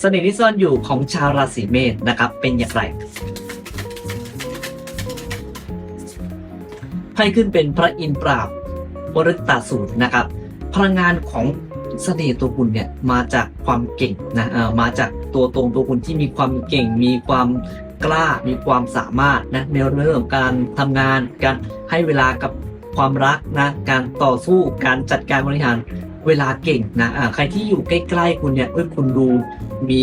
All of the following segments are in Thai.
เสน่ห์ที่ซ่อนอยู่ของชาวราศีเมษนะครับ เป็นอย่างไรไพ่ขึ้นเป็นพระอินทร์ปราบบริตาสูตรนะครับ พลังงานของเสน่ห์ตัวคุณเนี่ยมาจากความเก่งนะเอ่อมาจากตัวตรงตัวคุณที่มีความเก่ง มีความกล้ามีความสามารถนะในเรื่องของการทำงาน การให้เวลากับความรักนะการต่อสู้การจัดการบริหาร เวลาเก่งนะอ่าใครที่อยู่ใกล้ ๆ คุณเนี่ยเอ้ยคุณดูมี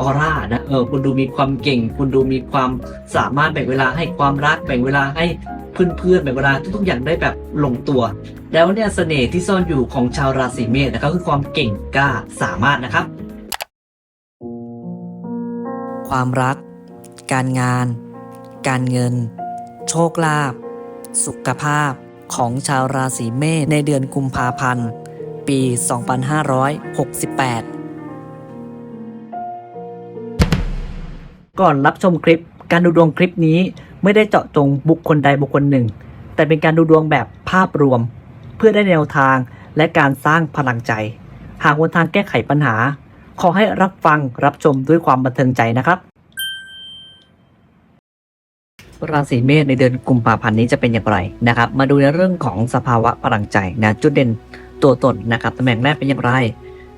ออร่านะเออคุณดูมีความเก่ง คุณดูมีความสามารถแบ่งเวลาให้ความรักแบ่งเวลาให้เพื่อนๆแบ่งเวลาทุกๆอย่างได้แบบลงตัว แล้วเนี่ยเสน่ห์ที่ซ่อนอยู่ของชาวราศีเมษนะครับคือความเก่งกล้าสามารถนะครับ ความรัก การงาน การเงิน โชคลาภสุขภาพของชาวราศีเมษในเดือนกุมภาพันธ์ ปี 2568 ก่อนรับชมคลิป การดูดวงคลิปนี้ไม่ได้เจาะจงบุคคลใดบุคคลหนึ่ง แต่เป็นการดูดวงแบบภาพรวม เพื่อได้แนวทางและการสร้างพลังใจ หากวนทางแก้ไขปัญหา ขอให้รับฟังรับชมด้วยความบันเทิงใจนะครับ ราศีเมษในเดือนกุมภาพันธ์นี้จะเป็นอย่างไรนะครับ มาดูในเรื่องของสภาวะพลังใจนะจุดเด่น ตัวตนนะครับตำแหน่งแรกเป็นอย่างไร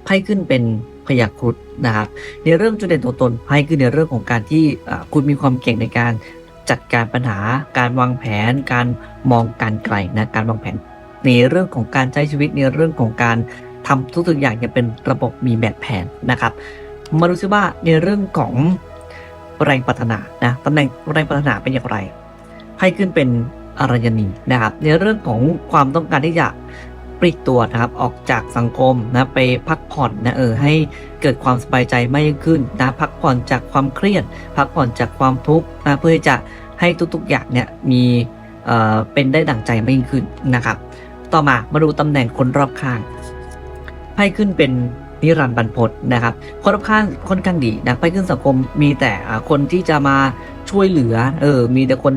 ไพ่ขึ้นเป็นพยาครุฑนะครับในเรื่องจุดเด่นตัวตนไพ่คือในเรื่องของการที่คุณมีความเก่งในการจัดการปัญหา การวางแผน การมองการไกลนะการวางแผน ในเรื่องของการใช้ชีวิตในเรื่องของการทำทุกๆอย่างอย่างเป็นระบบมีแบบแผนนะครับมาดูซิว่าในเรื่องของแรงปรารถนานะตำแหน่งแรงปรารถนาเป็นอย่างไรไพ่ขึ้นเป็นอารยณีนะครับในเรื่องของความต้องการที่จะ ปลีกตัวนะครับออกจากสังคมนะไปพักผ่อนนะเออให้เกิดความสบายใจมากยิ่งขึ้นนะพักผ่อนจากความเครียด พักผ่อนจากความทุกข์นะเพื่อจะให้ทุกๆอย่างเนี่ยมีเอ่อเป็นได้ดั่งใจมากยิ่งขึ้นนะครับ ต่อมามาดูตำแหน่งคนรอบข้างไพ่ขึ้นเป็นนิรันดร์บรรพตนะครับคนรอบข้างค่อนข้างดีนะไพ่ขึ้นสังคมมีแต่คนที่จะมาช่วยเหลือเออมีแต่คน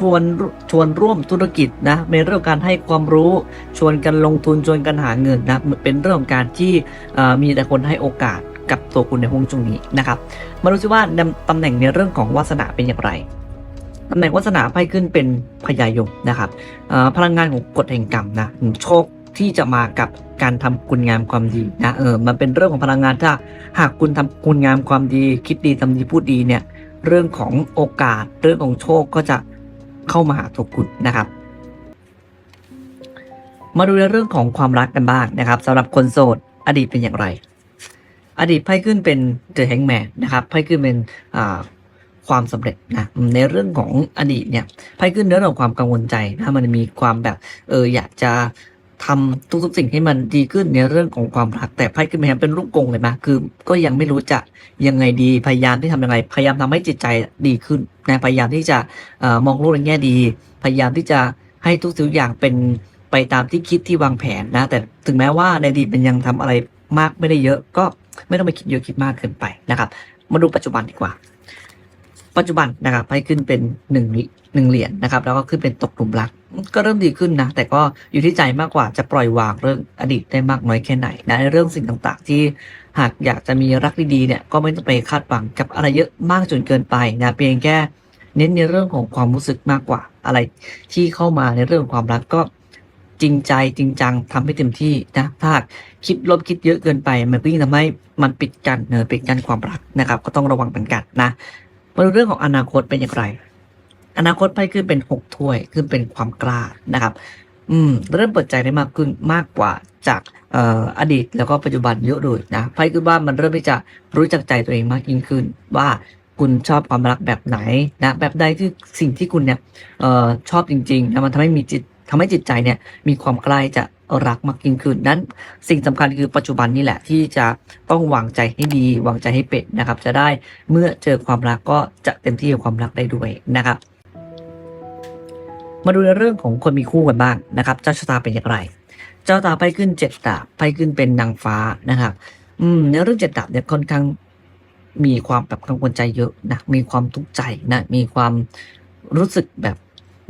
ชวนชวนร่วมธุรกิจนะในเรื่องการให้ความรู้ชวนกันลงทุนชวนกันหาเงินนะเป็นเรื่องของการที่มีแต่คนให้โอกาสกับตัวคุณในห่วงช่วงนี้นะครับมาดูซิว่าตำแหน่งในเรื่องของวาสนาเป็นอย่างไรตำแหน่งวาสนาไพ่ขึ้นเป็นพญายมนะครับพลังงานของกฎแห่งกรรมนะโชคที่จะมากับการทำคุณงามความดีนะเออมันเป็นเรื่องของพลังงานถ้าหากคุณทำคุณงามความดี คิดดีทำดีพูดดีเนี่ยเรื่องของโอกาสเรื่องของโชคก็จะ เข้ามาหาตัวคุณนะครับ มาดูในเรื่องของความรักกันบ้างนะครับสำหรับคนโสดอดีตเป็นอย่างไร อดีตไพ่ขึ้นเป็นเดอะแฮงแมนนะครับไพ่ขึ้นเป็นความสำเร็จนะในเรื่องของอดีตเนี่ยไพ่ขึ้นเรื่องของความกังวลใจนะมันมีความแบบเอออยากจะ ทำทุกๆสิ่งให้มันดีขึ้นในเรื่องของความรัก แต่ไพ่ขึ้นมาเป็นลูกกงเลยนะคือ ก็ยังไม่รู้จะยังไงดีพยายามที่ทำยังไง พยายามทำให้จิตใจดีขึ้นนะพยายามที่จะอมองโลกในแง่ดี พยายามที่จะให้ทุกสิ่งทุกอย่างเป็นไปตามที่คิดที่วางแผนนะ แต่ถึงแม้ว่าในอดีตมันยังทำอะไรมากไม่ได้เยอะ ก็ไม่ต้องไปคิดเยอะคิดมากเกินไปนะครับ มาดูปัจจุบันดีกว่า ปัจจุบันนะครับให้ขึ้นเป็นหนึ่งหนึ่งเหรียญนะครับแล้วก็ขึ้นเป็นตกหลุมรัก ก็เริ่มดีขึ้นนะ แต่ก็อยู่ที่ใจมากกว่าจะปล่อยวางเรื่องอดีตได้มากน้อยแค่ไหนนะในเรื่องสิ่งต่างๆ ที่หากอยากจะมีรักดีๆเนี่ยก็ไม่ต้องไปคาดหวังกับอะไรเยอะมากจนเกินไปนะเพียงแค่เน้นในเรื่องของความรู้สึกมากกว่าอะไรที่เข้ามาในเรื่องความรักก็จริงใจจริงจังทำให้เต็มที่นะถ้าคิดลบคิดเยอะเกินไป มันก็ยิ่งทำให้มันปิดกันเนอปิดกันความรักนะครับ ก็ต้องระวังเหมือนกันนะ มาดูเรื่องของอนาคตเป็นอย่างไร อนาคตไพ่ขึ้นเป็นหกถ้วยขึ้นเป็นความกล้านะครับ อืม เริ่มเปิดใจได้มากขึ้นมากกว่าจากออดีตแล้วก็ปัจจุบันเยอะเลยนะไพ่คือว่ามันเริ่มที่จะรู้จักใจตัวเองมากยิ่งขึ้น ว่าคุณชอบความรักแบบไหนนะแบบใดที่สิ่งที่คุณเนี่ยออชอบจริงๆนะมันทำให้มีจิตทำให้จิตใจเนี่ยมีความใกล้จะ รักมากยิ่งขึ้นนั้นสิ่งสำคัญคือปัจจุบันนี่แหละที่จะต้องวางใจให้ดีวางใจให้เป็ดนะครับ จะได้เมื่อเจอความรักก็จะเต็มที่กับความรักได้ด้วยนะครับ มาดูในเรื่องของคนมีคู่กันบ้างนะครับ เจ้าชะตาเป็นอย่างไร เจ้าตาไปขึ้นเจ็ดดาบไปขึ้นเป็นนางฟ้านะครับ อืมในเรื่องเจ็ดดาบเนี่ยค่อนข้างมีความแบบกังวลใจเยอะนะมีความทุกข์ใจนะมีความรู้สึกแบบ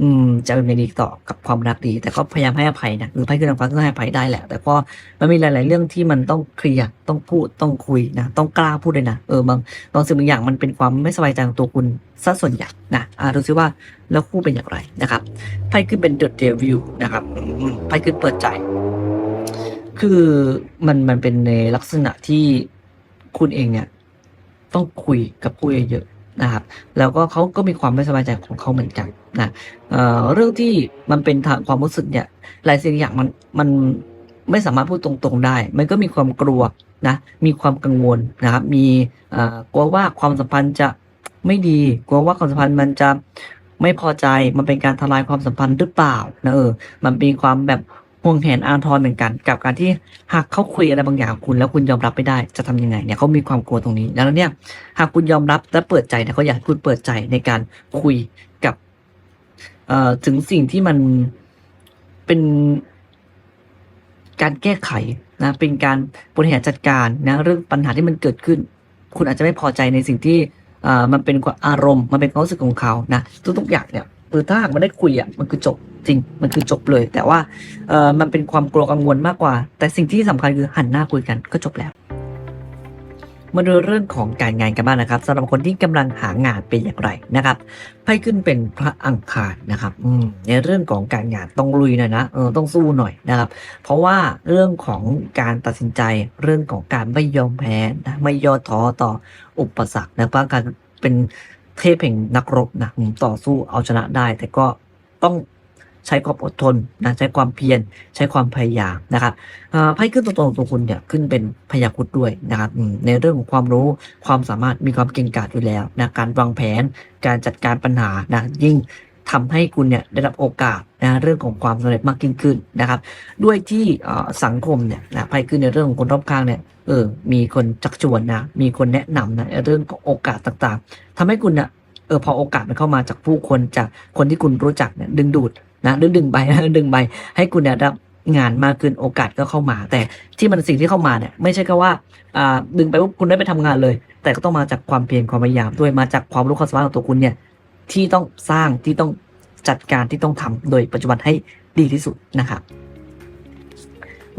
อืมจะเป็นไงดีต่อกับความรักดี แต่ก็พยายามให้อภัยนะคือไพ่ขึ้นนางฟ้าก็ให้อภัยได้แหละ แต่ก็มันมีหลาย ๆ เรื่องที่มันต้องเคลียร์ต้องพูดต้องคุยนะต้องกล้าพูดเลยนะเออบางบางสิ่งบางอย่างมันเป็นความไม่สบายใจของตัวคุณซะส่วนใหญ่นะอ่าดูซิว่าแล้วคู่เป็นอย่างไรนะครับไพ่ขึ้นเป็น The Devil นะครับไพ่ขึ้นเปิดใจ คือมันมันเป็นในลักษณะที่คุณเองเนี่ยต้องคุยกับผู้เยอะๆนะครับ แล้วก็เขาก็มีความไม่สบายใจของเขาเหมือนกัน นะเอ่อเรื่องที่มันเป็นทางความรู้สึกเนี่ยหลายสิ่งอย่างมันมันไม่สามารถพูดตรงๆได้ มันก็มีความกลัวนะมีความกังวลนะครับ มีกลัวว่าความสัมพันธ์จะไม่ดี กลัวว่าความสัมพันธ์มันจะไม่พอใจมันเป็นการทลายความสัมพันธ์หรือเปล่านะเออมันมีความแบบห่วงแหนอาทรเหมือนกัน กับการที่หากเขาคุยอะไรบางอย่างคุณ แล้วคุณยอมรับไม่ได้จะทำยังไงเนี่ยเขามีความกลัวตรงนี้ดังนั้นเนี่ยหากคุณยอมรับและเปิดใจเนี่ยเขาอยากให้คุณเปิดใจในการคุย ถึงสิ่งที่มันเป็นการแก้ไขนะเป็นการบริหารจัดการนะเรื่องปัญหาที่มันเกิดขึ้น คุณอาจจะไม่พอใจในสิ่งที่มันเป็นควาอารมณ์มันเป็นความรู้สึกของเขานะทุกๆอย่างเนี่ยคือถ้าหากมันได้คุยอะมันคือจบจริงมันคือจบเลย แต่ว่ามันเป็นความกลัวกังวลมากกว่า แต่สิ่งที่สำคัญคือหันหน้าคุยกันก็จบแล้ว มาดูเรื่องของการงานกันบ้างนะครับสำหรับคนที่กำลังหางานเป็นอย่างไรนะครับไพ่ขึ้นเป็นพระอังคารนะครับอืมในเรื่องของการงานต้องลุยหน่อยนะเออต้องสู้หน่อยนะครับ เพราะว่าเรื่องของการตัดสินใจเรื่องของการไม่ยอมแพ้นะไม่ย่อท้อต่ออุปสรรคนะเพราะการเป็นเทพแห่งนักรบนะต่อสู้เอาชนะได้ แต่ก็ต้อง ใช้ความอดทนนะใช้ความเพียรใช้ความพยายามนะครับไพ่ขึ้นตรงๆตัวคุณเนี่ยขึ้นเป็นพยาครุดด้วยนะครับในเรื่องของความรู้ความสามารถมีความเก่งกาจอยู่แล้วนะการวางแผนการจัดการปัญหานะยิ่งทำให้คุณเนี่ยได้รับโอกาสนะเรื่องของความสำเร็จมากยิ่งขึ้นนะครับ ด้วยที่สังคมเนี่ยนะไพ่ขึ้นในเรื่องของคนรอบข้างเนี่ยเออมีคนจักชวนนะมีคนแนะนำนะในเรื่องของโอกาสต่างๆทำให้คุณเนี่ยเออพอโอกาสมันเข้ามาจากผู้คนจากคนที่คุณรู้จักเนี่ยดึงดูด นะดึงดึงไปดึงไปให้คุณเนี่ยรับงานมากขึ้นโอกาสก็เข้ามา แต่ที่มันสิ่งที่เข้ามาเนี่ยไม่ใช่แค่ว่าอ่าดึงไปปุ๊บคุณได้ไปทำงานเลย แต่ก็ต้องมาจากความเพียรความพยายามด้วยมาจากความรู้ความสามารถของตัวคุณเนี่ยที่ต้องสร้างที่ต้องจัดการที่ต้องทำโดยปัจจุบันให้ดีที่สุดนะครับ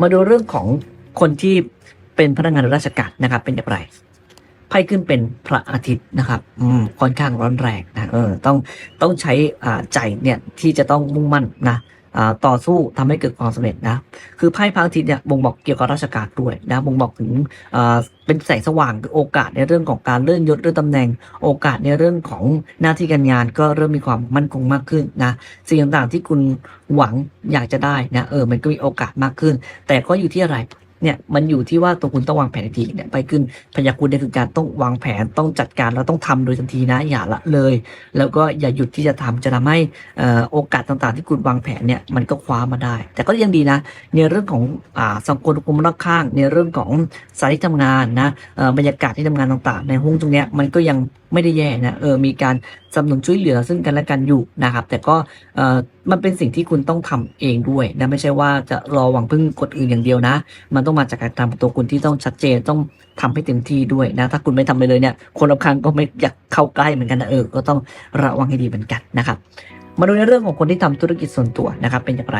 มาดูเรื่องของคนที่เป็นพนักงานราชการนะครับเป็นอย่างไร ไพ่ขึ้นเป็นพระอาทิตย์นะครับอืมค่อนข้างร้อนแรงนะเออต้องต้องใช้อ่าใจเนี่ยที่จะต้องมุ่งมั่นนะต่อสู้ทำให้เกิดความสำเร็จนะ คือไพ่พระอาทิตย์เนี่ยบ่งบอกเกี่ยวกับราชการด้วยนะบ่งบอกถึงเป็นแสงสว่างคือโอกาสในเรื่องของการเลื่อนยศเลื่อนตำแหน่ง โอกาสในเรื่องของหน้าที่การงานก็เริ่มมีความมั่นคงมากขึ้นนะสิ่งต่างๆที่คุณหวังอยากจะได้นะเออมันก็มีโอกาสมากขึ้น แต่ก็อยู่ที่อะไร เนี่ยมันอยู่ที่ว่าตัวคุณต้องวางแผนทันทีเนี่ยไปขึ้นพยาคุณเนี่ยคือการต้องวางแผนต้องจัดการแล้วต้องทำโดยทันทีนะอย่าละเลย แล้วก็อย่าหยุดที่จะทำจะทำให้อ่อโอกาสต่างๆ ที่คุณวางแผนเนี่ยมันก็คว้ามาได้ แต่ก็ยังดีนะ ในเรื่องของอ่าสังคมคุมรอบข้าง ในเรื่องของสายที่ทำงานนะเอ่อบรรยากาศที่ทำงานต่างๆ ในห้องตรงเนี้ยมันก็ยังไม่ได้แย่นะเออมีการสนับสนุนช่วยเหลือซึ่งกันและกันอยู่นะครับ แต่ก็เอ่อมันเป็นสิ่งที่คุณต้องทำเองด้วยนะไม่ใช่ว่าจะรอหวังพึ่งกฎอื่นอย่างเดียวนะ มันต้องมาจากการทำของตัวคุณที่ต้องชัดเจนต้องทำให้เต็มที่ด้วยนะ ถ้าคุณไม่ทำไปเลยเนี่ย คนรอบข้างก็ไม่อยากเข้าใกล้เหมือนกันนะเออ ก็ต้องระวังให้ดีเหมือนกันนะครับ มาดูในเรื่องของคนที่ทำธุรกิจส่วนตัวนะครับ เป็นอย่างไร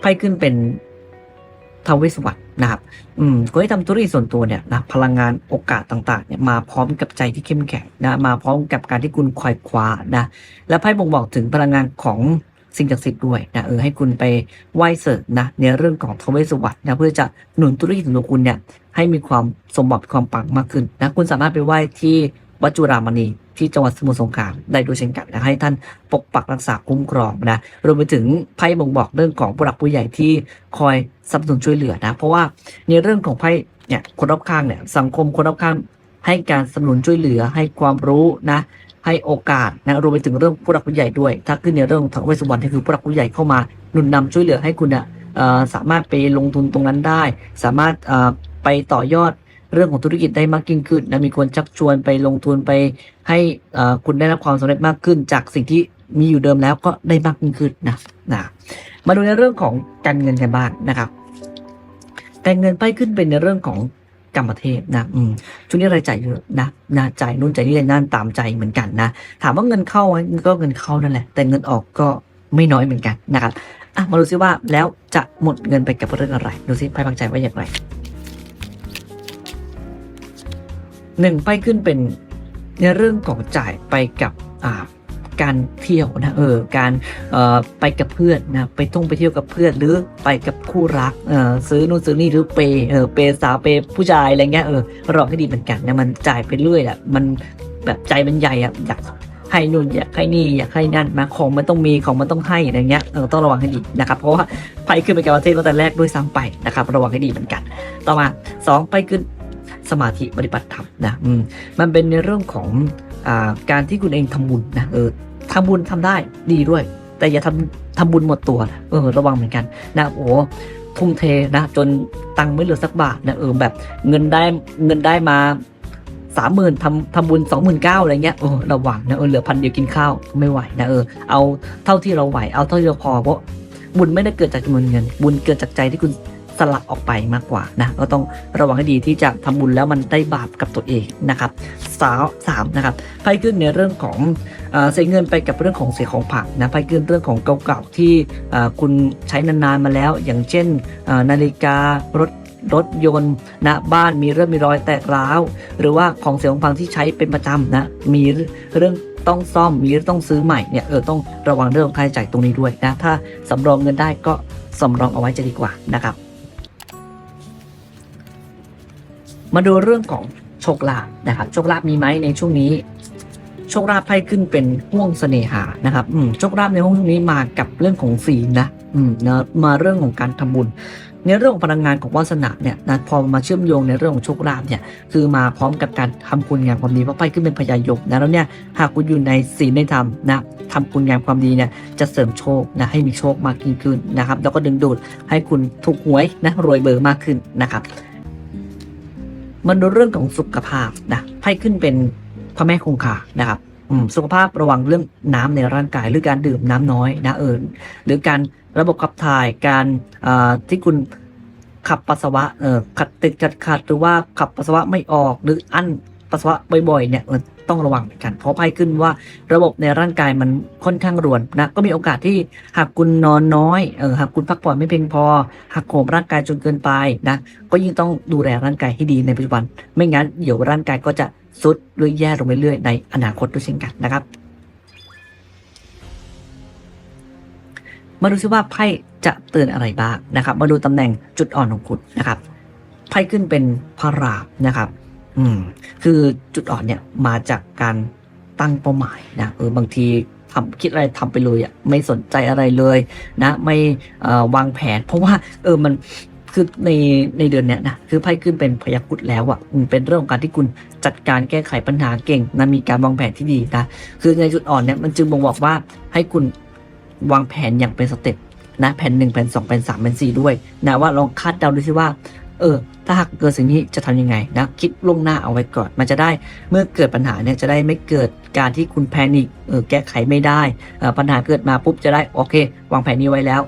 ไพ่ขึ้นเป็นทาวเวสวัสดนะครับ อืมคนที่ทำธุรกิจส่วนตัวเนี่ยนะ พลังงานโอกาสต่างๆเนี่ยมาพร้อมกับใจที่เข้มแข็งนะ มาพร้อมกับการที่คุณควายคว้านะ และไพ่บ่งบอกถึงพลังงานของ สิ่งศักดิ์สิทธิ์ด้วยนะเออให้คุณไปไหว้เสริมนะในเรื่องของทวเวสวัสดนะเพื่อจะหนุนธุรกิจของตัวคุณเนี่ยให้มีความสมบัติความปังมากขึ้นนะคุณสามารถไปไหว้ที่วัดจุรามณีที่จังหวัดสมุทรสงครามได้ด้วยเช่นกันนะให้ท่านปกปักรักษาคุ้มครองนะรวมไปถึงไพ่บ่งบอกเรื่องของผู้หลักผู้ใหญ่ที่คอยสนับสนุนช่วยเหลือนะเพราะว่าในเรื่องของไพ่เนี่ยคนรอบข้างเนี่ยสังคมคนรอบข้างให้การสนับสนุนช่วยเหลือให้ความรู้นะ ให้โอกาสนะรวมไปถึงเรื่องผู้หลักผู้ใหญ่ด้วย ถ้าขึ้นในเรื่องของทางเวสสุวรรณที่คือผู้หลักผู้ใหญ่เข้ามาหนุนนำช่วยเหลือให้คุณอ่อสามารถไปลงทุนตรงนั้นได้ สามารถไปต่อยอดเรื่องของธุรกิจได้มากยิ่งขึ้นนะมีคนชักชวนไปลงทุนไปให้คุณได้รับความสำเร็จมากขึ้น จากสิ่งที่มีอยู่เดิมแล้วก็ได้มากยิ่งขึ้นนะนะมาดูในเรื่องของการเงินกันบ้างนะครับ การเงินไปขึ้นเป็นในเรื่องของ กรรมเทพนะอืมช่วงนี้รายจ่ายเยอะนะนะจ่ายนู่นจ่ายนี่นั่นตามใจเหมือนกันนะ ถามว่าเงินเข้าไหมก็เงินเข้านั่นแหละ แต่เงินออกก็ไม่น้อยเหมือนกันนะครับอะมาดูซิว่าแล้วจะหมดเงินไปกับเรื่องอะไร ดูซิไพ่บางใจว่าอย่างไรหนึ่งไพ่ขึ้นเป็นในเรื่องของจ่ายไปกับอ่า การเที่ยวนะเออการออไปกับเพื่อนนะไปท่องไปเที่ยวกับเพื่อนหรือไปกับคู่รักเออซื้อนู่นซื้อนี่หรือเปยเออเปยสาวเปยผู้ชายอะไรเงี้ยเออรองให้ดีเหมือนกันนะมันจ่ายไปเรื่อยอะมันแบบใจมันใหญ่อะอยากให้นู่นอยากให้นี่อยากให้นั่นมาของมันต้องมีของมันต้องให้อะไรเงี้ยเออต้องระวังให้ดีนะครับเพราะว่าไพ่ขึ้นไปกับประเทศตั้งแต่แรกด้วยซ้ำไปนะครับระวังให้ดีเหมือนกัน ต่อมาสองไพ่ขึ้นสมาธิปฏิบัติธรรมนะมมันเป็นในเรื่องของอการที่คุณเองทำบุญนะเออ ทำบุญทำได้ดีด้วย แต่อย่าทำทำบุญหมดตัวนะเออระวังเหมือนกันนะโอ้ทุ่มเทนะจนตังค์ไม่เหลือสักบาทนะเออแบบเงินได้เงินได้มาสามหมื่นทำทำบุญสองหมื่นเก้าอะไรเงี้ยเออระวังนะเออเหลือพันเดียวกินข้าวไม่ไหวนะเออเอาเท่าที่เราไหวเอาเท่าที่เราพอเพราะบุญไม่ได้เกิดจากจำนวนเงิน บุญเกิดจากใจที่คุณ ละออกไปมากกว่านะก็ต้องระวังให้ดีที่จะทำบุญแล้วมันได้บาปกับตัวเองนะครับสาวสามนะครับไพ่ขึ้นในเรื่องของเสียเงินไปกับเรื่องของเสียของผักนะไพ่ขึ้นเรื่องของเก่าๆที่คุณใช้นานๆมาแล้ว อย่างเช่นนาฬิการถรถยนต์นะบ้านมีเรื่องมีรอยแตกร้าว หรือว่าของเสียของพังที่ใช้เป็นประจำนะมีเรื่องต้องซ่อมมีเรื่องต้องซื้อใหม่เนี่ยเออต้องระวังเรื่องค่าใช้จ่ายตรงนี้ด้วยนะถ้าสำรองเงินได้ก็สำรองเอาไว้จะดีกว่านะครับ มาดูเรื่องของโชคลาภนะครับโชคลาภมีไหมในช่วงนี้ โชคลาภไพ่ขึ้นเป็นห่วงเสน่หานะครับอืมโชคลาภในห้องช่วงนี้มากับเรื่องของศีลนะอืมนะมาเรื่องของการทำบุญในเรื่องของพลังงานของวาสนาเนี่ยนะพอมาเชื่อมโยงในเรื่องของโชคลาภเนี่ยคือมาพร้อมกับการทำคุณงามความดีเพราะไพ่ขึ้นเป็นพญายมนะแล้วเนี่ยหากคุณอยู่ในศีลในธรรมนะทำคุณงามความดีเนี่ยจะเสริมโชคนะให้มีโชคมากยิ่งขึ้นนะครับ แล้วก็ดึงดูดให้คุณถูกหวยนะรวยเบอร์มากขึ้นนะครับ มันดูเรื่องของสุขภาพนะไพ่ขึ้นเป็นพระแม่คงคานะครับสุขภาพระวังเรื่องน้ำในร่างกาย หรือการดื่มน้ำน้อยนะเออหรือการระบบขับถ่ายการที่คุณขับปัสสาวะขัดติดขัดขัดหรือว่าขับปัสสาวะไม่ออกหรืออั้นปัสสาวะบ่อยๆเนี่ย ต้องระวังเหมือนกัน เพราะไพ่ขึ้นว่าระบบในร่างกายมันค่อนข้างรวนนะก็มีโอกาสที่หากคุณนอนน้อยเออหากคุณพักผ่อนไม่เพียงพอหากโหมร่างกายจนเกินไปนะก็ยิ่งต้องดูแลร่างกายให้ดีในปัจจุบัน ไม่งั้นเดี๋ยวร่างกายก็จะซุดหรือแย่ลงเรื่อยๆในอนาคตด้วยเช่นกันนะครับมาดูซิว่าไพ่จะเตือนอะไรบ้างนะครับ มาดูตำแหน่งจุดอ่อนของคุณนะครับ ไพ่ขึ้นเป็นพระรามนะครับ อืม คือจุดอ่อนเนี่ยมาจากการตั้งเป้าหมายนะเออบางทีทำคิดอะไรทำไปเลยอะไม่สนใจอะไรเลยนะ ไม่เอ่อวางแผน เพราะว่า เออมันคือในในเดือนเนี้ยนะคือไพ่ขึ้นเป็นพยาคุดแล้วอะเป็นเรื่องของการที่คุณจัดการแก้ไขปัญหาเก่งนะมีการวางแผนที่ดีนะคือในจุดอ่อนเนี่ยมันจึงบ่งบอกว่าให้คุณวางแผนอย่างเป็นสเต็ปนะแผนหนึ่งแผนสองแผนสามแผนสี่ด้วยนะว่าลองคาดเดาดูสิว่า เออ ถ้าหากเกิดสิ่งนี้จะทำยังไงนะคิดล่วงหน้าเอาไว้ก่อน มันจะได้เมื่อเกิดปัญหาเนี่ยจะได้ไม่เกิดการที่คุณแพนิคเออแก้ไขไม่ได้เออปัญหาเกิดมาปุ๊บจะได้โอเค วางแผนนี้ไว้แล้ว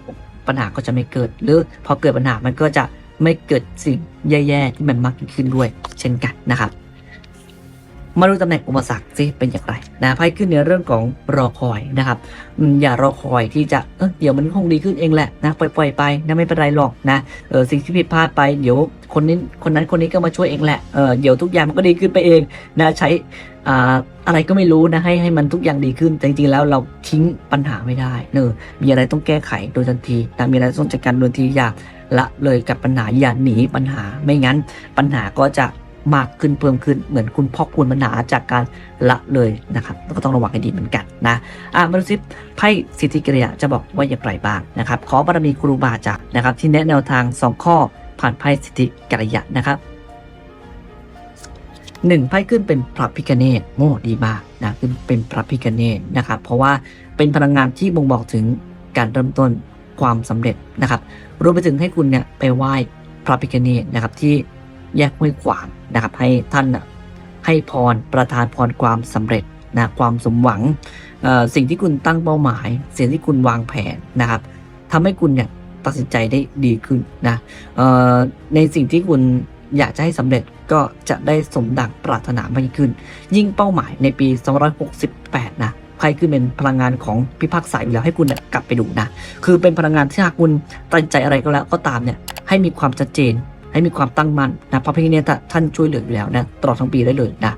ปัญหาก็จะไม่เกิด หรือพอเกิดปัญหามันก็จะไม่เกิดสิ่งแย่ๆที่มันมากขึ้นด้วย เช่นกันนะครับ มาดูตำแหน่งอุปสรรคสิเป็นอย่างไรนะไพ่ขึ้นในเรื่องของรอคอยนะครับอย่ารอคอยที่จะเออเดี๋ยวมันคงดีขึ้นเองแหละนะปล่อยๆไปนะไม่เป็นไรหรอกนะเออสิ่งที่ผิดพลาดไปเดี๋ยวคนนี้คนนั้นคนนี้ก็มาช่วยเองแหละเออเดี๋ยวทุกอย่างมันก็ดีขึ้นไปเองนะใช้อ่าอะไรก็ไม่รู้นะให้ให้มันทุกอย่างดีขึ้นแต่จริงๆแล้วเราทิ้งปัญหาไม่ได้เนอมีอะไรต้องแก้ไขโดยทันทีนะมีอะไรต้องจัดการโดยทันทีอย่าละเลยกับปัญหาอย่าหนีปัญหาไม่งั้นปัญหาก็จะ มากขึ้นเพิ่มขึ้นเหมือนคุณพอกพูนปัญหาจากการละเลยนะครับแล้วก็ต้องระวังให้ดีเหมือนกันนะอะมาดูซิไพ่สิทธิกิริยาจะบอกว่าอย่างไรบ้างนะครับ ขอบารมีครูบาอาจารย์นะครับ ที่แนะแนวทาง 2 ข้อผ่านไพ่สิทธิกิริยานะครับหนึ่งไพ่ขึ้นเป็นพระพิคเนตโอ้ดีมากนะขึ้นเป็นพระพิคเนตนะครับ เพราะว่าเป็นพลังงานที่บ่งบอกถึงการเริ่มต้นความสำเร็จนะครับ รวมไปถึงให้คุณเนี่ยไปไหว้พระพิคเนตนะครับที่ แยกห้วยขวางนะครับ ให้ท่านน่ะให้พรประทานพรความสำเร็จนะความสมหวังสิ่งที่คุณตั้งเป้าหมาย สิ่งที่คุณวางแผนนะครับทำให้คุณเนี่ยตัดสินใจได้ดีขึ้นนะในสิ่งที่คุณอยากจะให้สำเร็จก็จะได้สมดังปรารถนามากยิ่งขึ้น ยิ่งเป้าหมายในปี 268 นะไพ่ขึ้นเป็นพลังงานของพิพากษาอยู่แล้วให้คุณเนี่ยกลับไปดูนะ คือเป็นพลังงานที่หากคุณตัดสินใจอะไรก็แล้วก็ตามเนี่ยให้มีความชัดเจน ให้มีความตั้งมั่นนะพระพิฆเนศท่านช่วยเหลืออยู่แล้วนะตลอดทั้งปีได้เลยนะ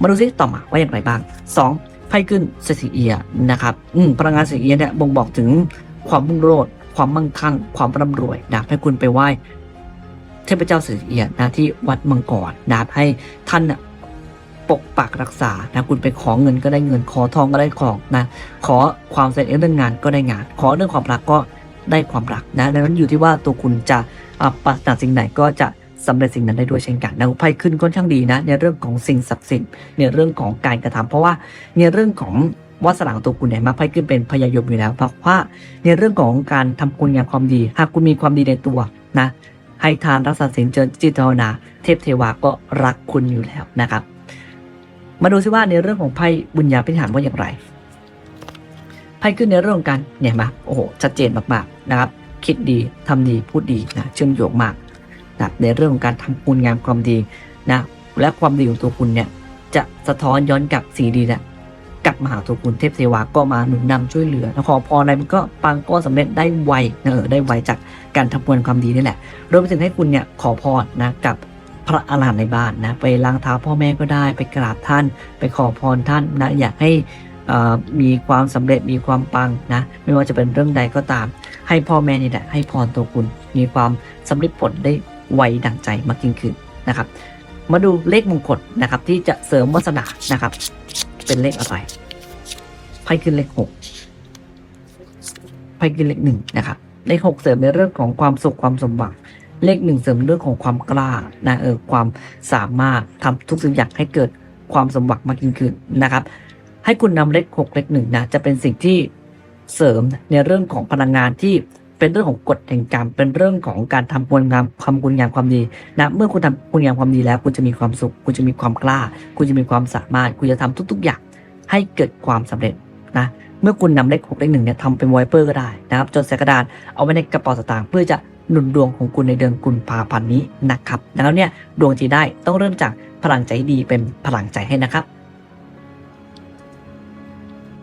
มาดูซิต่อมาว่าอย่างไรบ้าง 2. ไพ่ขึ้นเซซิเอียนะครับอืมพลังงานเซซิเอียเนี่ยบ่งบอกถึงความมุ่งโรดความมั่งคั่ง ความร่ำรวยนะให้คุณไปไหว้เทพเจ้าเซซิเอียนะที่วัดมังกรนะให้ท่านน่ะปกปักรักษานะคุณไปขอเงินก็ได้เงิน ขอทองก็ได้ของนะขอความสำเร็จเรื่องงานก็ได้งาน ขอเรื่องความรักก็ได้ความรักนะดังนั้นอยู่ที่ว่าตัวคุณจะ ปรารถนาสิ่งไหนก็จะสำเร็จสิ่งนั้นได้ด้วยเช่นกันนะไพ่ขึ้นค่อนข้างดีนะ ในเรื่องของสิ่งศักดิ์สิทธิ์ในเรื่องของการกระทำเพราะว่าในเรื่องของวาสนาของตัวคุณเนี่ยมาไพ่ขึ้นเป็นพยายมอยู่แล้ว เพราะว่าในเรื่องของการทำคุณงามความดี หากคุณมีความดีในตัวนะให้ทานรักษาศีลเจริญจิตภาวนา เทพเทวาก็รักคุณอยู่แล้วนะครับ มาดูซิว่าในเรื่องของไพ่บุญญาพิธานว่าอย่างไรไพ่ขึ้นในเรื่องของการเนี่ยมาโอ้โหชัดเจนมากๆนะครับ คิดดีทำดีพูดดีนะเชื่อมโยงมากนะในเรื่องของการทำคุณงามความดีนะและความดีของตัวคุณเนี่ยจะสะท้อนย้อนกลับสีดีนี่ยกลับมาหาตัวคุณเทพเทวาก็มาหนุนนำช่วยเหลือแล้วขอพรอะไรมันก็ปังก็สำเร็จได้ไวนะเออได้ไวจากการทำบุญความดีนี่แหละรวมไปถึงให้คุณเนี่ยขอพรนะกับพระอรหันต์ในบ้านนะไปล้างเท้าพ่อแม่ก็ได้ไปกราบท่าน ไปขอพรท่านนะอยากให้อ่อมีความสำเร็จมีความปังนะไม่ว่าจะเป็นเรื่องใดก็ตาม ให้พ่อแม่นี่แหละให้พรตัวคุณ มีความสำเร็จผลได้ไวดังใจมากยิ่งขึ้นนะครับ มาดูเลขมงคลนะครับ ที่จะเสริมวาสนานะครับ เป็นเลขอะไรไพ่ขึ้นเลขหกไพ่ขึ้นเลขหนึ่งนะครับ เลขหกเสริมในเรื่องของความสุขความสมหวังเลขหนึ่งเสริมเรื่องของความกล้านะเออความสามารถทำทุกสิ่งอย่างให้เกิดความสมหวังมากยิ่งขึ้นนะครับ ให้คุณนำเลขหกเลขหนึ่งนะจะเป็นสิ่งที่ เสริมในเรื่องของพลังงานที่เป็นเรื่องของกฎแห่งกรรม เป็นเรื่องของการทำคุณงามความคุณงามความดีนะเมื่อคุณทำคุณงามความดีแล้ว คุณจะมีความสุข คุณจะมีความกล้า คุณจะมีความสามารถ คุณจะทำทุก ๆ อย่างให้เกิดความสำเร็จนะเมื่อคุณนำเลขหกเลขหนึ่งเนี่ยทำเป็นไวเปอร์ก็ได้นะครับจดใส่กระดาษเอาไว้ในกระเป๋าสตางค์เพื่อจะหนุนดวงของคุณในเดือนกุมภาพันธ์นี้นะครับแล้วเนี่ยดวงจีได้ต้องเริ่มจากพลังใจดีเป็นพลังใจให้นะครับ